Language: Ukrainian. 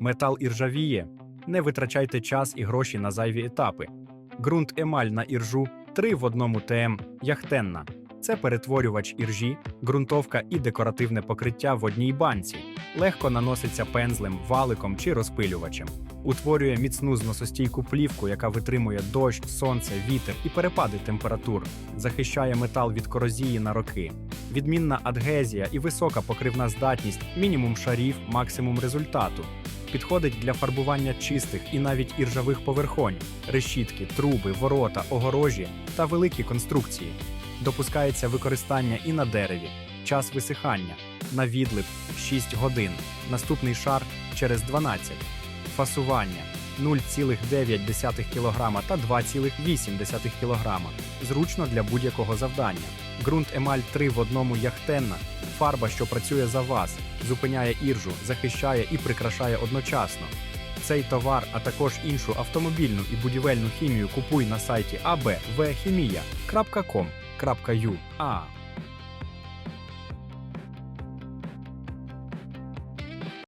Метал іржавіє. Не витрачайте час і гроші на зайві етапи. Ґрунт емаль на іржу 3 в одному ТМ Яхтенна. Це перетворювач іржі, ґрунтовка і декоративне покриття в одній банці. Легко наноситься пензлем, валиком чи розпилювачем. Утворює міцну зносостійку плівку, яка витримує дощ, сонце, вітер і перепади температур, захищає метал від корозії на роки. Відмінна адгезія і висока покривна здатність, мінімум шарів, максимум результату. Підходить для фарбування чистих і навіть іржавих поверхонь, решітки, труби, ворота, огорожі та великі конструкції. Допускається використання і на дереві, час висихання, на відлип 6 годин, наступний шар через 12, фасування 0,9 кг та 2,8 кг. Зручно для будь-якого завдання. Ґрунт емаль 3 в одному яхтенна, фарба, що працює за вас, зупиняє іржу, захищає і прикрашає одночасно. Цей товар, а також іншу автомобільну і будівельну хімію купуй на сайті abvchimia.com.ua.